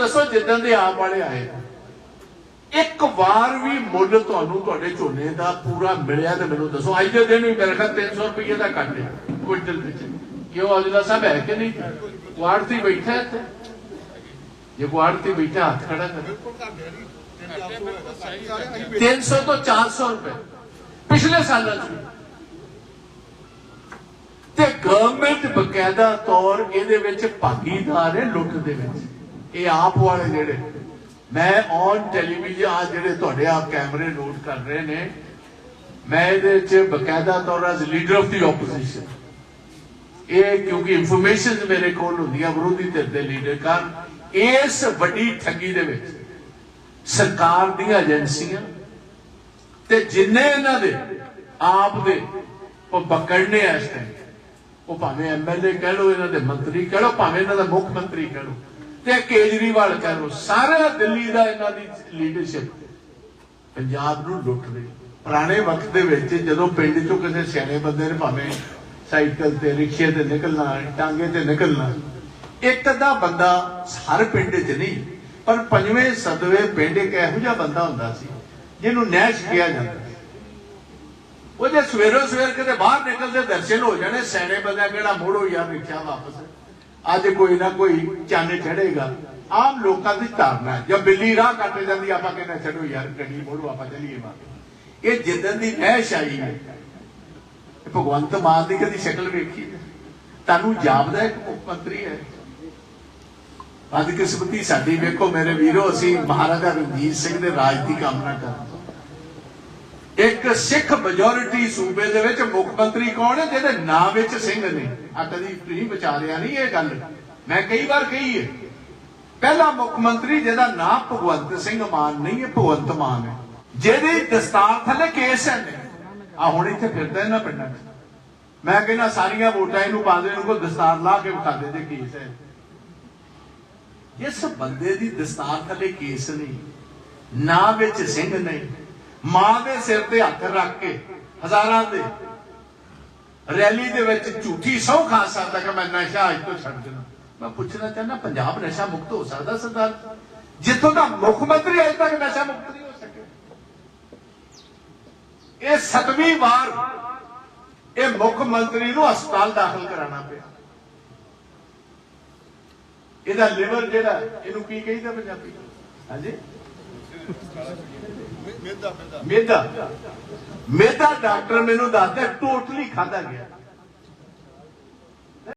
ਦੱਸੋ ਜਿੱਦਾਂ ਦੇ ਆਪ ਵਾਲੇ ਆਏ ਇੱਕ ਵਾਰ ਵੀ ਮੁੱਲ ਤੁਹਾਨੂੰ ਤੁਹਾਡੇ ਝੋਨੇ ਦਾ ਪੂਰਾ ਮਿਲਿਆ ਤੇ ਮੈਨੂੰ ਦੱਸੋ। ਅੱਜ ਦੇ ਦਿਨ ਵੀ ਮੇਰੇ ਖਿਆਲ 300 ਰੁਪਏ ਦਾ ਕੱਟ ਕੁਇੰਟਲ ਵਿੱਚ। ਕਿਉਂ ਅਜਲਾ ਸਾਹਿਬ ਹੈ ਕਿ ਨਹੀਂ? ਕੁਆੜਤੀ ਬੈਠਾ ਇੱਥੇ। ਜੇ ਕੁਆੜਤੀ ਬੈਠਾ, ਹੱਥ ਖੜਾ ਕਰ। 300 ਤੋਂ 400 ਰੁਪਏ, ਪਿਛਲੇ ਸਾਲਾਂ ਚ। ਵੀ। ਤੇ ਗਵਰਨਮੈਂਟ ਬਕਾਇਦਾ ਤੌਰ ਇਹਦੇ ਵਿੱਚ ਭਾਗੀਦਾਰ ਹੈ ਲੁੱਟ ਦੇ ਵਿੱਚ। ਇਹ ਆਪ ਵਾਲੇ ਜਿਹੜੇ, ਮੈਂ ਔਨ ਟੈਲੀਵਿਜ਼ਨ ਆ ਜਿਹੜੇ ਤੁਹਾਡੇ ਆਪ ਕੈਮਰੇ ਨੋਟ ਕਰ ਰਹੇ ਨੇ, ਮੈਂ ਇਹਦੇ ਚ ਬਕਾਇਦਾ ਤੌਰ as leader of the opposition ਇਹ ਕਿਉਂਕਿ ਇਨਫੋਰਮੇਸ਼ਨ ਮੇਰੇ ਕੋਲ ਹੁੰਦੀਆਂ ਵਿਰੋਧੀ ਧਿਰ ਦੇ ਲੀਡਰ ਕਾਰਨ, ਇਸ ਵੱਡੀ ਠੱਗੀ ਦੇ ਵਿੱਚ ਸਰਕਾਰ ਦੀਆਂ ਏਜੰਸੀਆਂ ਤੇ ਜਿੰਨੇ ਇਹਨਾਂ ਦੇ, ਆਪ ਦੇ, ਉਹ ਪਕੜਨੇ ਆ ਇਸ ਟਾਈਮ ਉਹ ਭਾਵੇਂ ਐਮਐਲਏ ਕਹਿ ਲੋ ਇਹਨਾਂ ਦੇ ਮੰਤਰੀ ਕਹਿ ਲੋ ਭਾਵੇਂ ਇਹਨਾਂ ਦਾ ਮੁੱਖ ਮੰਤਰੀ ਕਹਿ ਲੋ ਤੇ ਕੇਜਰੀਵਾਲ ਕਹਿ ਲੋ ਸਾਰਾ ਦਿੱਲੀ ਦਾ ਇਹਨਾਂ ਦੀ ਲੀਡਰਸ਼ਿਪ ਪੰਜਾਬ ਨੂੰ ਲੁੱਟ ਰਹੀ। ਪੁਰਾਣੇ ਵਕਤ ਦੇ ਵਿੱਚ ਜਦੋਂ ਪਿੰਡ ਚੋਂ ਕਿਸੇ ਸਿਆਣੇ ਬੰਦੇ ਨੇ ਭਾਵੇਂ ਸਾਈਕਲ ਤੇ, ਰਿਕਸ਼ੇ ਤੇ ਨਿਕਲਣਾ, ਟਾਂਗੇ ਤੇ ਨਿਕਲਣਾ, ਇੱਕ ਅੱਧਾ ਬੰਦਾ ਹਰ ਪਿੰਡ 'ਚ ਨਹੀਂ, ਪਰ ਪੰਜਵੇਂ ਸਦਵੇਂ ਪਿੰਡ ਇੱਕ ਇਹੋ ਜਿਹਾ ਬੰਦਾ ਹੁੰਦਾ ਸੀ, ਜਿਹਨੂੰ ਨੈਸ਼ ਕਿਹਾ ਜਾਂਦਾ ਸੀ। ਉਹ ਜੇ ਸਵੇਰੋ ਸਵੇਰ ਕਿਤੇ ਬਾਹਰ ਨਿਕਲਦੇ, ਦਰਸ਼ਨ ਹੋ ਜਾਣੇ, ਸਿਆਣੇ ਬੰਦਾ ਕਿਹੜਾ ਮੋੜੋ ਯਾਰ ਰਿਕਸ਼ਾ ਵਾਪਸ। ਅੱਜ ਕੋਈ ਨਾ ਕੋਈ ਚੰਨ ਚੜੇਗਾ ਆਮ ਲੋਕਾਂ ਦੀ ਧਾਰਨਾ ਹੈ। ਜਦ ਬਿੱਲੀ ਰਾਹ ਕੱਟ ਜਾਂਦੀ ਆਪਾਂ ਕਹਿੰਦੇ ਛੱਡੋ ਯਾਰ, ਗੱਡੀ ਮੋੜੋ, ਆਪਾਂ ਚੱਲੀਏ ਬਾਹਰ। ਇਹ ਜਿੱਦਨ ਦੀ ਨਹਿਸ਼ ਆਈ ਹੈ ਭਗਵੰਤ ਮਾਨ ਦੀ ਕਦੀ ਸ਼ਕਲ ਵੇਖੀ ਤੁਹਾਨੂੰ ਜਾਪਦਾ ਇੱਕ ਮੁੱਖ ਮੰਤਰੀ ਹੈ। ਅੱਜ ਕਿਸਮਤੀ ਸਾਡੀ ਵੇਖੋ ਮੇਰੇ ਵੀਰੋ, ਅਸੀਂ ਮਹਾਰਾਜਾ ਰਣਜੀਤ ਸਿੰਘ ਦੇ ਰਾਜ ਦੀ ਕਾਮਨਾ ਕਰਦੇ ਇੱਕ ਸਿੱਖ ਮੈਜੋਰਿਟੀ ਸੂਬੇ ਦੇ ਵਿੱਚ ਮੁੱਖ ਮੰਤਰੀ ਕੌਣ ਹੈ? ਜਿਹਦੇ ਨਾਂ ਵਿੱਚ ਸਿੰਘ ਨੇ। ਆ ਕਦੀ ਤੁਸੀਂ ਵਿਚਾਰਿਆ ਨਹੀਂ ਇਹ ਗੱਲ। ਮੈਂ ਕਈ ਵਾਰ ਕਹੀ ਹੈ, ਪਹਿਲਾ ਮੁੱਖ ਮੰਤਰੀ ਜਿਹਦਾ ਨਾਂ ਭਗਵੰਤ ਸਿੰਘ ਮਾਨ ਨਹੀਂ ਹੈ, ਭਗਵੰਤ ਮਾਨ ਹੈ। ਜਿਹਦੇ ਦਸਤਾਰ ਥੱਲੇ ਕੇਸ ਹੈ। ਨੇ ਆ ਹੁਣ ਇੱਥੇ ਫਿਰਦਾ ਇਹਨਾਂ ਪਿੰਡਾਂ 'ਚ। ਮੈਂ ਕਹਿੰਦਾ ਸਾਰੀਆਂ ਵੋਟਾਂ ਇਹਨੂੰ ਪਾ ਦੇ, ਇਹਨੂੰ ਕੋਈ ਦਸਤਾਰ ਲਾ ਕੇ ਵਿਖਾ ਦੇ ਜੇ ਕੇਸ ਹੈ। ਇਸ ਬੰਦੇ ਦੀ ਦਸਤਾਰ ਥੱਲੇ ਕੇਸ ਨਹੀਂ, ਨਾਂ ਵਿੱਚ ਸਿੰਘ ਨਹੀਂ ਮਾਂ ਦੇ ਸਿਰ ਤੇ ਹੱਥ ਰੱਖ ਕੇ ਹਜ਼ਾਰਾਂ ਦੇ ਰੈਲੀ ਦੇ ਵਿੱਚ ਝੂਠੀ ਸਹੁੰ ਖਾ ਸਕਦਾ ਕਿ ਮੈਂ ਨਸ਼ਾ ਅੱਜ ਤੋਂ ਛੱਡ ਦੇਣਾ। ਮੈਂ ਪੁੱਛਣਾ ਚਾਹੁੰਦਾ, ਪੰਜਾਬ ਨਸ਼ਾ ਮੁਕਤ ਹੋ ਸਕਦਾ ਸਰਦਾਰ? ਜਿੱਥੋਂ ਦਾ ਮੁੱਖ ਮੰਤਰੀ ਅਜੇ ਤੱਕ ਨਸ਼ਾ ਮੁਕਤ ਨਹੀਂ ਹੋ ਸਕਿਆ। ਇਹ ਸਤਵੀਂ ਵਾਰ ਇਹ ਮੁੱਖ ਮੰਤਰੀ ਨੂੰ ਹਸਪਤਾਲ ਦਾਖਲ ਕਰਾਉਣਾ ਪਿਆ। ਇਹਦਾ ਲਿਵਰ ਜਿਹੜਾ, ਇਹਨੂੰ ਕੀ ਕਹਿੰਦਾ ਪੰਜਾਬੀ? ਹਾਂਜੀ? ਮੇਦਾ ਮੇਦਾ। ਡਾਕਟਰ ਮੈਨੂੰ ਦੱਸਦਾ ਟੋਟਲੀ ਖਾਦਾ ਗਿਆ।